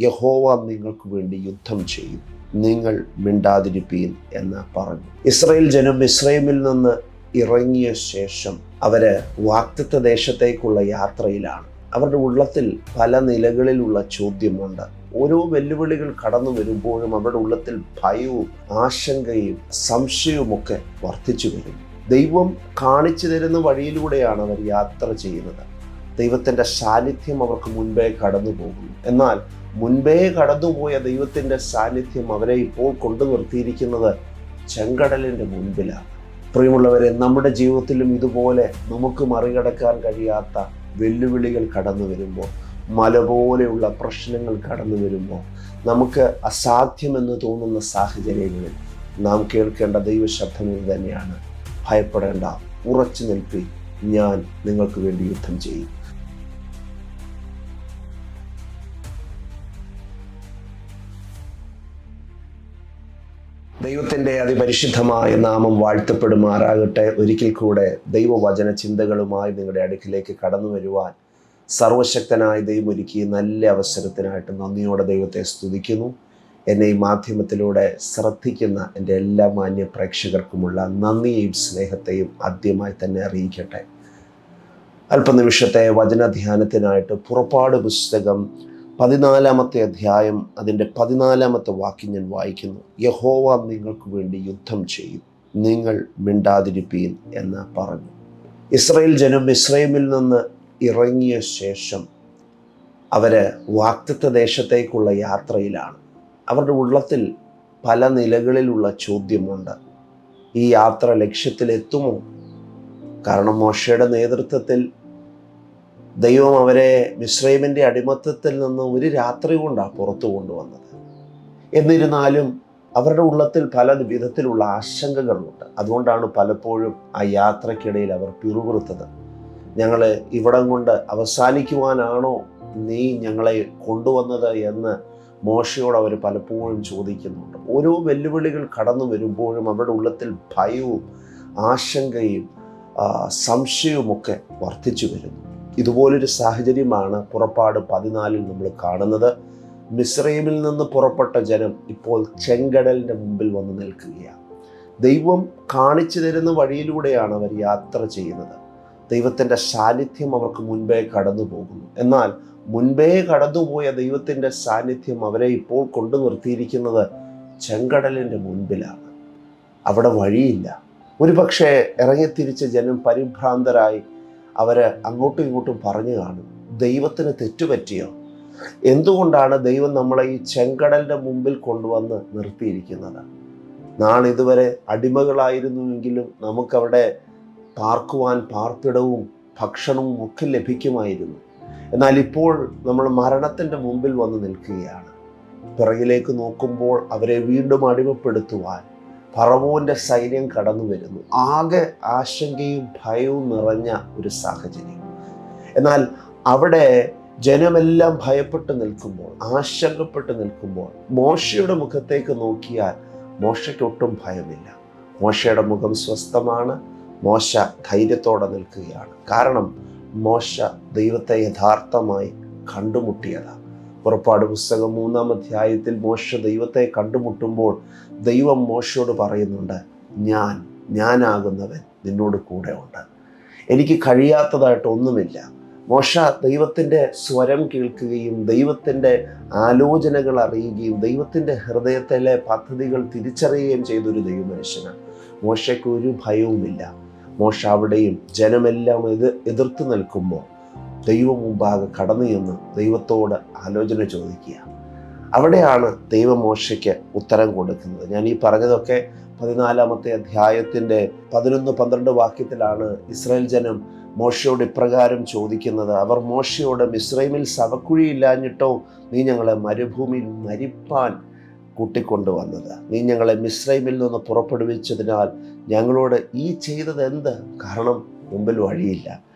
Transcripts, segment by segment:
യഹോവ നിങ്ങൾക്ക് വേണ്ടി യുദ്ധം ചെയ്യും. നിങ്ങൾ മിണ്ടാതിരിപ്പീൻ എന്ന് പറഞ്ഞു. ഇസ്രയേൽ ജനം ഇസ്രയേമിൽ നിന്ന് ഇറങ്ങിയ ശേഷം അവർ വാക്തത്വ ദേശത്തേക്കുള്ള യാത്രയിലാണ്. അവരുടെ ഉള്ളത്തിൽ പല നിലകളിലുള്ള ചോദ്യമുണ്ട്. ഓരോ വെല്ലുവിളികൾ കടന്നു വരുമ്പോഴും അവരുടെ ഉള്ളത്തിൽ ഭയവും ആശങ്കയും സംശയവുമൊക്കെ വർദ്ധിച്ചു വരും. ദൈവം കാണിച്ചു തരുന്ന വഴിയിലൂടെയാണ് അവർ യാത്ര ചെയ്യുന്നത്. ദൈവത്തിന്റെ സാന്നിധ്യം അവർക്ക് മുൻപേ കടന്നു പോകുന്നു എന്നാൽ മുൻപേ കടന്നുപോയ ദൈവത്തിന്റെ സാന്നിധ്യം അവരെ ഇപ്പോൾ കൊണ്ടു നിർത്തിയിരിക്കുന്നത് ചെങ്കടലിന്റെ മുൻപിലാണ്. പ്രിയമുള്ളവരെ നമ്മുടെ ജീവിതത്തിലും ഇതുപോലെ നമുക്ക് മറികടക്കാൻ കഴിയാത്ത വെല്ലുവിളികൾ കടന്നു വരുമ്പോൾ മല പോലെയുള്ള പ്രശ്നങ്ങൾ കടന്നു വരുമ്പോൾ നമുക്ക് അസാധ്യമെന്ന് തോന്നുന്ന സാഹചര്യങ്ങളിൽ നാം കേൾക്കേണ്ട ദൈവശബ്ദം ഇത് തന്നെയാണ്. ഭയപ്പെടേണ്ട ഉറച്ചു നിൽപ്പി ഞാൻ നിങ്ങൾക്ക് വേണ്ടി യുദ്ധം ചെയ്യും. ദൈവത്തിന്റെ അതിപരിശുദ്ധമായ നാമം വാഴ്ത്തപ്പെടുമാറാകട്ടെ. ഒരിക്കൽ കൂടെ ദൈവവചന ചിന്തകളുമായി നിങ്ങളുടെ അടുക്കിലേക്ക് കടന്നു വരുവാൻ സർവശക്തനായ ദൈവം ഒരുക്കിയ നല്ല അവസരത്തിനായിട്ട് നന്ദിയോടെ ദൈവത്തെ സ്തുതിക്കുന്നു. എന്നെ ഈ മാധ്യമത്തിലൂടെ ശ്രദ്ധിക്കുന്ന എന്റെ എല്ലാ മാന്യ പ്രേക്ഷകർക്കുമുള്ള നന്ദിയെയും സ്നേഹത്തെയും ആദ്യമായി തന്നെ അറിയിക്കട്ടെ. അല്പനിമിഷത്തെ വചനധ്യാനത്തിനായിട്ട് പുറപ്പാട് പുസ്തകം പതിനാലാമത്തെ അധ്യായം അതിന്റെ പതിനാലാമത്തെ വാക്യം ഞാൻ വായിക്കുന്നു. യഹോവ നിങ്ങൾക്ക് വേണ്ടി യുദ്ധം ചെയ്യും. നിങ്ങൾ മിണ്ടാതിരിപ്പീൻ എന്ന് പറഞ്ഞു. ഇസ്രയേൽ ജനം ഇസ്രയേമിൽ നിന്ന് ഇറങ്ങിയ ശേഷം അവർ വാക്തത്വ ദേശത്തേക്കുള്ള യാത്രയിലാണ്. അവരുടെ ഉള്ളത്തിൽ പല നിലകളിലുള്ള ചോദ്യമുണ്ട്. ഈ യാത്ര ലക്ഷ്യത്തിലെത്തുമോ? കാരണം മോശയുടെ നേതൃത്വത്തിൽ ദൈവം അവരെ മിശ്രൈമിന്റെ അടിമത്തത്തിൽ നിന്ന് ഒരു രാത്രി കൊണ്ടാണ് പുറത്തു കൊണ്ടുവന്നത്. എന്നിരുന്നാലും അവരുടെ ഉള്ളത്തിൽ പല വിധത്തിലുള്ള ആശങ്കകളുണ്ട്. അതുകൊണ്ടാണ് പലപ്പോഴും ആ യാത്രക്കിടയിൽ അവർ പിറുപിറുത്തത്. ഞങ്ങൾ ഇവിടം കൊണ്ട് അവസാനിക്കുവാനാണോ നീ ഞങ്ങളെ കൊണ്ടുവന്നത് എന്ന് മോശയോട് അവർ പലപ്പോഴും ചോദിക്കുന്നുണ്ട്. ഓരോ വെല്ലുവിളികൾ കടന്നു വരുമ്പോഴും അവരുടെ ഉള്ളത്തിൽ ഭയവും ആശങ്കയും സംശയവുമൊക്കെ വർദ്ധിച്ചു വരുന്നു. ഇതുപോലൊരു സാഹചര്യമാണ് പുറപ്പാട് പതിനാലിൽ നമ്മൾ കാണുന്നത്. മിസ്രൈമിൽ നിന്ന് പുറപ്പെട്ട ജനം ഇപ്പോൾ ചെങ്കടലിന്റെ മുമ്പിൽ വന്ന് നിൽക്കുകയാണ്. ദൈവം കാണിച്ചു തരുന്ന വഴിയിലൂടെയാണ് അവർ യാത്ര ചെയ്യുന്നത്. ദൈവത്തിന്റെ സാന്നിധ്യം അവർക്ക് മുൻപേ കടന്നു പോകുന്നു. എന്നാൽ മുൻപേ കടന്നുപോയ ദൈവത്തിന്റെ സാന്നിധ്യം അവരെ ഇപ്പോൾ കൊണ്ടു നിർത്തിയിരിക്കുന്നത് ചെങ്കടലിന്റെ മുൻപിലാണ്. അവിടെ വഴിയില്ല. ഒരുപക്ഷെ ഇറങ്ങിത്തിരിച്ച ജനം പരിഭ്രാന്തരായി അവർ അങ്ങോട്ടും ഇങ്ങോട്ടും പറഞ്ഞു കാണും. ദൈവത്തിന് തെറ്റുപറ്റിയോ? എന്തുകൊണ്ടാണ് ദൈവം നമ്മളെ ഈ ചെങ്കടലിന്റെ മുമ്പിൽ കൊണ്ടുവന്ന് നിർത്തിയിരിക്കുന്നത്? നാളിതുവരെ അടിമകളായിരുന്നുവെങ്കിലും നമുക്കവിടെ പാർക്കുവാൻ പാർപ്പിടവും ഭക്ഷണവും ഒക്കെ ലഭിക്കുമായിരുന്നു. എന്നാൽ ഇപ്പോൾ നമ്മൾ മരണത്തിന്റെ മുമ്പിൽ വന്ന് നിൽക്കുകയാണ്. പിറകിലേക്ക് നോക്കുമ്പോൾ അവരെ വീണ്ടും അടിമപ്പെടുത്തുവാൻ ഫറവോന്റെ സൈന്യം കടന്നു വരുന്നു. ആകെ ആശങ്കയും ഭയവും നിറഞ്ഞ ഒരു സാഹചര്യം. എന്നാൽ അവിടെ ജനമെല്ലാം ഭയപ്പെട്ട് നിൽക്കുമ്പോൾ ആശങ്കപ്പെട്ട് നിൽക്കുമ്പോൾ മോശയുടെ മുഖത്തേക്ക് നോക്കിയാൽ മോശയ്ക്കൊട്ടും ഭയമില്ല. മോശയുടെ മുഖം സ്വസ്ഥമാണ്. മോശ ധൈര്യത്തോടെ നിൽക്കുകയാണ്. കാരണം മോശ ദൈവത്തെ യഥാർത്ഥമായി കണ്ടുമുട്ടിയതാണ് പുറപ്പാട് പുസ്തകം മൂന്നാം അധ്യായത്തിൽ മോശ ദൈവത്തെ കണ്ടുമുട്ടുമ്പോൾ ദൈവം മോശയോട് പറയുന്നുണ്ട് ഞാൻ ഞാനാകുന്നവൻ നിന്നോട് കൂടെ ഉണ്ട്. എനിക്ക് കഴിയാത്തതായിട്ട് ഒന്നുമില്ല. മോശ ദൈവത്തിന്റെ സ്വരം കേൾക്കുകയും ദൈവത്തിന്റെ ആലോചനകൾ അറിയുകയും ദൈവത്തിന്റെ ഹൃദയത്തിലെ പദ്ധതികൾ തിരിച്ചറിയുകയും ചെയ്തൊരു ദൈവമനുഷ്യനാണ്. മോശയ്ക്ക് ഒരു ഭയവുമില്ല. മോശ അവിടെയും ജനമെല്ലാം എതിർ എതിർത്ത് നിൽക്കുമ്പോൾ ദൈവം മുമ്പാകെ കടന്നു ചെന്ന് ദൈവത്തോട് ആലോചന ചോദിക്കുക. അവിടെയാണ് ദൈവമോശയ്ക്ക് ഉത്തരം കൊടുക്കുന്നത്. ഞാൻ ഈ പറഞ്ഞതൊക്കെ പതിനാലാമത്തെ അധ്യായത്തിന്റെ പതിനൊന്ന് പന്ത്രണ്ട് വാക്യത്തിലാണ് ഇസ്രായേൽ ജനം മോശയോട് ഇപ്രകാരം ചോദിക്കുന്നത്. അവർ മോശയോട് മിസ്രൈമിൽ സവക്കുഴിയില്ലാഞ്ഞിട്ടോ നീ ഞങ്ങളെ മരുഭൂമിയിൽ മരിപ്പാൻ കൂട്ടിക്കൊണ്ടുവന്നത്. നീ ഞങ്ങളെ മിസ്രൈമിൽ നിന്ന് പുറപ്പെടുവിച്ചതിനാൽ ഞങ്ങളോട് ഈ ചെയ്തത് എന്ത് കാരണം മുമ്പിൽ വഴിയില്ല.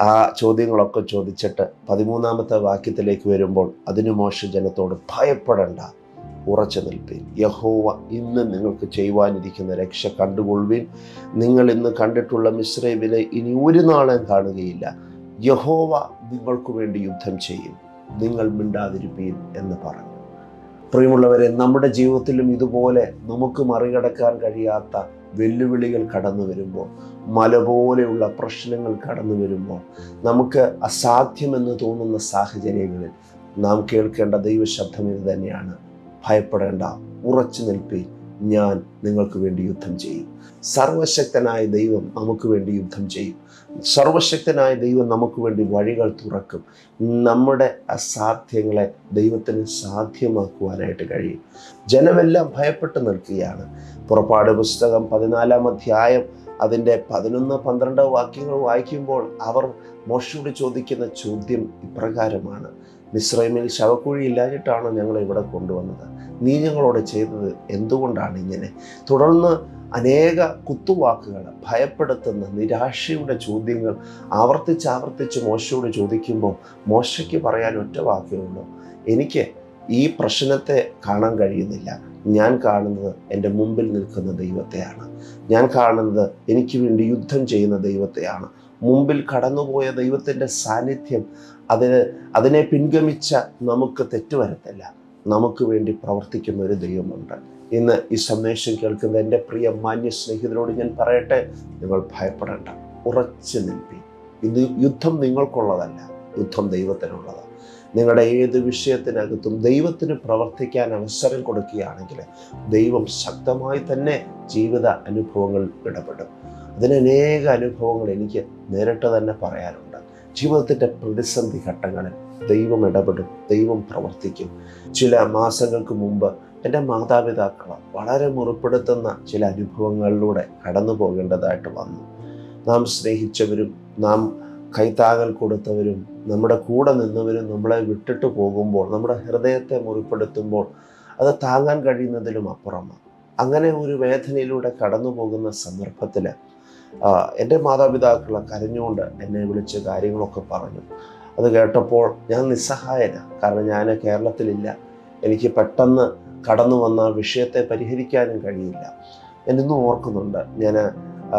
ആ ചോദ്യങ്ങളൊക്കെ ചോദിച്ചിട്ട് പതിമൂന്നാമത്തെ വാക്യത്തിലേക്ക് വരുമ്പോൾ അതിനു മോശ ജനത്തോട് ഭയപ്പെടേണ്ട. ഉറച്ചു നിൽപ്പീൻ. യഹോവ ഇന്ന് നിങ്ങൾക്ക് ചെയ്യുവാനിരിക്കുന്ന രക്ഷ കണ്ടുകൊള്ളുവിൻ. നിങ്ങൾ ഇന്ന് കണ്ടിട്ടുള്ള മിശ്രൈവിനെ ഇനി ഒരു നാളും കാണുകയില്ല. യഹോവ നിങ്ങൾക്ക് വേണ്ടി യുദ്ധം ചെയ്യും. നിങ്ങൾ മിണ്ടാതിരിപ്പീൻ എന്ന് പറഞ്ഞു. പ്രിയമുള്ളവരെ നമ്മുടെ ജീവിതത്തിലും ഇതുപോലെ നമുക്ക് മറികടക്കാൻ കഴിയാത്ത വെല്ലുവിളികൾ കടന്നു വരുമ്പോൾ മല പോലെയുള്ള പ്രശ്നങ്ങൾ കടന്നു വരുമ്പോൾ നമുക്ക് അസാധ്യമെന്ന് തോന്നുന്ന സാഹചര്യങ്ങളിൽ നാം കേൾക്കേണ്ട ദൈവശബ്ദം ഇത് തന്നെയാണ്. ഭയപ്പെടേണ്ട ഉറച്ചു നിൽപ്പി ഞാൻ നിങ്ങൾക്ക് വേണ്ടി യുദ്ധം ചെയ്യും. സർവശക്തനായ ദൈവം നമുക്ക് വേണ്ടി യുദ്ധം ചെയ്യും. സർവശക്തനായ ദൈവം നമുക്ക് വേണ്ടി വഴികൾ തുറക്കും. നമ്മുടെ അസാധ്യങ്ങളെ ദൈവത്തിന് സാധ്യമാക്കുവാനായിട്ട് കഴിയും. ജനമെല്ലാം ഭയപ്പെട്ട് നിൽക്കുകയാണ്. പുറപ്പാട് പുസ്തകം പതിനാലാം അധ്യായം അതിന്റെ പതിനൊന്ന് പന്ത്രണ്ട് വാക്യങ്ങൾ വായിക്കുമ്പോൾ അവർ മോശയോട് ചോദിക്കുന്ന ചോദ്യം ഇപ്രകാരമാണ്. മിശ്രൈമിൽ ശവക്കുഴി ഇല്ലാഞ്ഞിട്ടാണ് ഞങ്ങൾ ഇവിടെ കൊണ്ടുവന്നത്? നീ ഞങ്ങളോട് ചെയ്തത് എന്തുകൊണ്ടാണ് ഇങ്ങനെ? തുടർന്ന് അനേക കുത്തുവാക്കുകൾ ഭയപ്പെടുത്തുന്ന നിരാശയുടെ ചോദ്യങ്ങൾ ആവർത്തിച്ച് ആവർത്തിച്ച് മോശയോട് ചോദിക്കുമ്പോൾ മോശയ്ക്ക് പറയാൻ ഒറ്റ വാക്കേ ഉള്ളൂ എനിക്ക് ഈ പ്രശ്നത്തെ കാണാൻ കഴിയുന്നില്ല. ഞാൻ കാണുന്നത് എന്റെ മുമ്പിൽ നിൽക്കുന്ന ദൈവത്തെയാണ്. ഞാൻ കാണുന്നത് എനിക്ക് വേണ്ടി യുദ്ധം ചെയ്യുന്ന ദൈവത്തെയാണ്. മുമ്പിൽ കടന്നുപോയ ദൈവത്തിന്റെ സാന്നിധ്യം അതിന് അതിനെ പിൻഗമിച്ച നമുക്ക് തെറ്റുവരത്തില്ല. നമുക്ക് വേണ്ടി പ്രവർത്തിക്കുന്ന ഒരു ദൈവമുണ്ട്. ഇന്ന് ഈ സന്ദേശം കേൾക്കുന്ന എന്റെ പ്രിയ മാന്യ സ്നേഹിതരോട് ഞാൻ പറയട്ടെ നിങ്ങൾ ഭയപ്പെടേണ്ട. ഉറച്ചു നിൽപ്പി. ഇത് യുദ്ധം നിങ്ങൾക്കുള്ളതല്ല യുദ്ധം ദൈവത്തിനുള്ളതാണ്. നിങ്ങളുടെ ഏത് വിഷയത്തിനകത്തും ദൈവത്തിന് പ്രവർത്തിക്കാൻ അവസരം കൊടുക്കുകയാണെങ്കിൽ ദൈവം ശക്തമായി തന്നെ ജീവിത അനുഭവങ്ങൾ ഇടപെടും. അതിന് അനേക അനുഭവങ്ങൾ എനിക്ക് നേരിട്ട് തന്നെ പറയാനുണ്ട്. ജീവിതത്തിന്റെ പ്രതിസന്ധി ഘട്ടങ്ങളിൽ ദൈവം ഇടപെടും ദൈവം പ്രവർത്തിക്കും. ചില മാസങ്ങൾക്ക് മുമ്പ് എന്റെ മാതാപിതാക്കൾ വളരെ മുറിപ്പെടുത്തുന്ന ചില അനുഭവങ്ങളിലൂടെ കടന്നു പോകേണ്ടതായിട്ട് വന്നു. നാം സ്നേഹിച്ചവരും നാം കൈത്താകൽ കൊടുത്തവരും നമ്മുടെ കൂടെ നിന്നവരും നമ്മളെ വിട്ടിട്ട് പോകുമ്പോൾ നമ്മുടെ ഹൃദയത്തെ മുറിപ്പെടുത്തുമ്പോൾ അത് താങ്ങാൻ കഴിയുന്നതിലും അപ്പുറമാണ്. അങ്ങനെ ഒരു വേദനയിലൂടെ കടന്നു പോകുന്ന സന്ദർഭത്തിൽ എന്റെ മാതാപിതാക്കൾ കരഞ്ഞുകൊണ്ട് എന്നെ വിളിച്ച് കാര്യങ്ങളൊക്കെ പറഞ്ഞു. അത് കേട്ടപ്പോൾ ഞാൻ നിസ്സഹായന. കാരണം ഞാൻ കേരളത്തിലില്ല. എനിക്ക് പെട്ടെന്ന് കടന്നു വന്ന വിഷയത്തെ പരിഹരിക്കാനും കഴിയില്ല. ഞാനിന്നും ഓർക്കുന്നുണ്ട്. ഞാൻ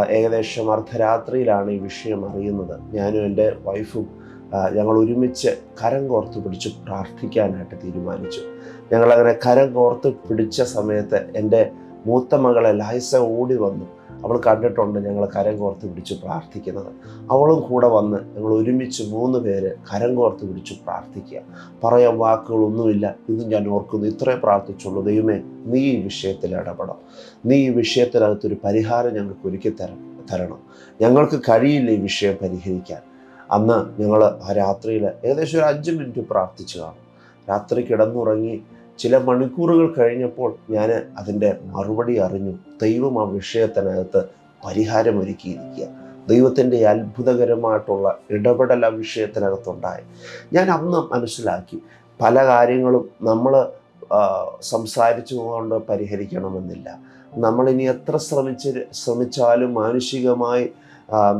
ഏകദേശം അർദ്ധരാത്രിയിലാണ് ഈ വിഷയം അറിയുന്നത്. ഞാനും എന്റെ വൈഫും ഞങ്ങൾ ഒരുമിച്ച് കരം കോർത്ത് പിടിച്ച് പ്രാർത്ഥിക്കാനായിട്ട് തീരുമാനിച്ചു. ഞങ്ങളങ്ങനെ കരം കോർത്ത് പിടിച്ച സമയത്ത് എന്റെ മൂത്ത മകളെ ലൈസ ഓടി വന്നു. അവൾ കണ്ടിട്ടുണ്ട് ഞങ്ങൾ കരം കോർത്ത് പിടിച്ച് പ്രാർത്ഥിക്കുന്നത്. അവളും കൂടെ വന്ന് ഞങ്ങൾ ഒരുമിച്ച് മൂന്ന് പേര് കരം കോർത്ത് പിടിച്ച് പ്രാർത്ഥിക്കുക. പറയാൻ വാക്കുകളൊന്നുമില്ല. ഇത് ഞാൻ ഓർക്കുന്നു ഇത്രേ പ്രാർത്ഥിച്ചുള്ളൂ. ദൈവമേ നീ ഈ വിഷയത്തിൽ ഇടപെടണം. നീ ഈ വിഷയത്തിനകത്തൊരു പരിഹാരം ഞങ്ങൾക്ക് ഒരുക്കി തരണം തരണം. ഞങ്ങൾക്ക് കഴിയില്ല ഈ വിഷയം പരിഹരിക്കാൻ. അന്ന് ഞങ്ങൾ ആ രാത്രിയിൽ ഏകദേശം ഒരു അഞ്ച് മിനിറ്റ് പ്രാർത്ഥിച്ചു കാണും. രാത്രി കിടന്നുറങ്ങി ചില മണിക്കൂറുകൾ കഴിഞ്ഞപ്പോൾ ഞാൻ അതിന്റെ മറുപടി അറിഞ്ഞു. ദൈവം ആ വിഷയത്തിനകത്ത് പരിഹാരമൊരുക്കിയിരിക്കുക ദൈവത്തിന്റെ അത്ഭുതകരമായിട്ടുള്ള ഇടപെടൽ ആ വിഷയത്തിനകത്തുണ്ടായി. ഞാൻ അന്ന് മനസ്സിലാക്കി പല കാര്യങ്ങളും നമ്മൾ സംസാരിച്ചുകൊണ്ട് പരിഹരിക്കണമെന്നില്ല. നമ്മളിനി എത്ര ശ്രമിച്ച് ശ്രമിച്ചാലും മാനുഷികമായി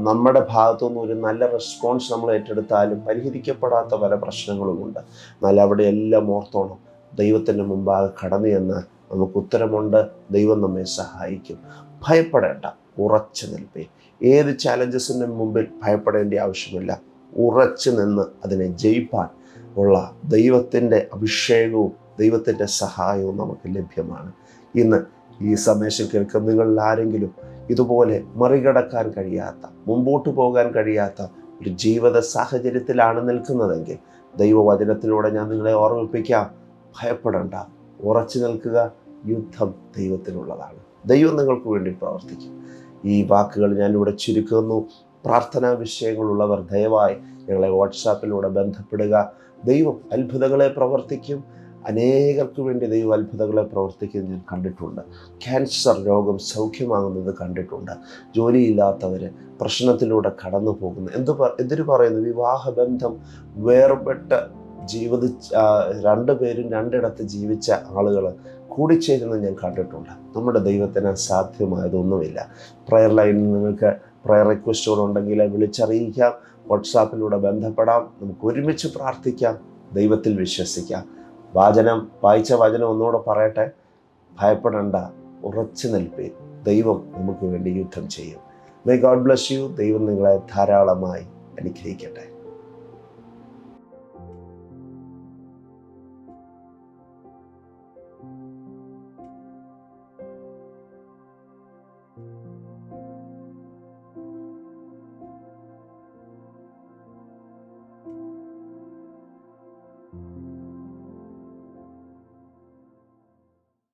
നമ്മുടെ ഭാഗത്തുനിന്ന് ഒരു നല്ല റെസ്പോൺസ് നമ്മൾ ഏറ്റെടുത്താലും പരിഹരിക്കപ്പെടാത്ത പല പ്രശ്നങ്ങളുമുണ്ട്. എന്നാൽ അവിടെ എല്ലാം ഓർത്തോണം. ദൈവത്തിന്റെ മുമ്പാകെ കടന്നു ചെന്ന് നമുക്ക് ഉത്തരമുണ്ട്. ദൈവം നമ്മെ സഹായിക്കും. ഭയപ്പെടേണ്ട. ഉറച്ചു നിൽപ്പേ. ഏത് ചാലഞ്ചസിന്റെ മുമ്പിൽ ഭയപ്പെടേണ്ട ആവശ്യമില്ല. ഉറച്ചു നിന്ന് അതിനെ ജയിപ്പാൻ ഉള്ള ദൈവത്തിന്റെ അഭിഷേകവും ദൈവത്തിന്റെ സഹായവും നമുക്ക് ലഭ്യമാണ്. ഇന്ന് ഈ സന്ദേശം കേൾക്കുന്ന നിങ്ങളിൽ ആരെങ്കിലും ഇതുപോലെ മറികടക്കാൻ കഴിയാത്ത മുമ്പോട്ട് പോകാൻ കഴിയാത്ത ഒരു ജീവിത സാഹചര്യത്തിലാണ് നിൽക്കുന്നതെങ്കിൽ ദൈവവചനത്തിലൂടെ ഞാൻ നിങ്ങളെ ഓർമ്മിപ്പിക്കാം. ഭയപ്പെടേണ്ട. ഉറച്ചു നിൽക്കുക യുദ്ധം ദൈവത്തിനുള്ളതാണ്. ദൈവം നിങ്ങൾക്ക് വേണ്ടി പ്രവർത്തിക്കും. ഈ വാക്കുകൾ ഞാനിവിടെ ചുരുക്കുന്നു. പ്രാർത്ഥനാ വിഷയങ്ങളുള്ളവർ ദയവായി ഞങ്ങളെ വാട്സാപ്പിലൂടെ ബന്ധപ്പെടുക. ദൈവം അത്ഭുതങ്ങളെ പ്രവർത്തിക്കും. അനേകർക്ക് വേണ്ടി ദൈവം അത്ഭുതങ്ങളെ പ്രവർത്തിക്കുന്നത് ഞാൻ കണ്ടിട്ടുണ്ട്. ക്യാൻസർ രോഗം സൗഖ്യമാകുന്നത് കണ്ടിട്ടുണ്ട്. ജോലിയില്ലാത്തവർ പ്രശ്നത്തിലൂടെ കടന്നു പോകുന്നു എന്ത് എന്തിനു പറയുന്നു? വിവാഹബന്ധം വേർപെട്ട് ജീവിത രണ്ടു പേരും രണ്ടിടത്ത് ജീവിച്ച ആളുകൾ കൂടിച്ചേരുന്നത് ഞാൻ കണ്ടിട്ടുണ്ട്. നമ്മുടെ ദൈവത്തിന് സാധ്യമായതൊന്നുമില്ല. പ്രയർ ലൈനിൽ നിങ്ങൾക്ക് പ്രയർ റിക്വസ്റ്റുകൾ ഉണ്ടെങ്കിൽ വിളിച്ചറിയിക്കാം. വാട്സാപ്പിലൂടെ ബന്ധപ്പെടാം. നമുക്ക് ഒരുമിച്ച് പ്രാർത്ഥിക്കാം. ദൈവത്തിൽ വിശ്വസിക്കാം. വാചനം വായിച്ച വചനം ഒന്നുകൂടെ പറയട്ടെ. ഭയപ്പെടേണ്ട. ഉറച്ചു നിൽപ്പേ. ദൈവം നമുക്ക് വേണ്ടി യുദ്ധം ചെയ്യും. മേ ഗോഡ് ബ്ലസ് യു ദൈവം നിങ്ങളെ ധാരാളമായി അനുഗ്രഹിക്കട്ടെ.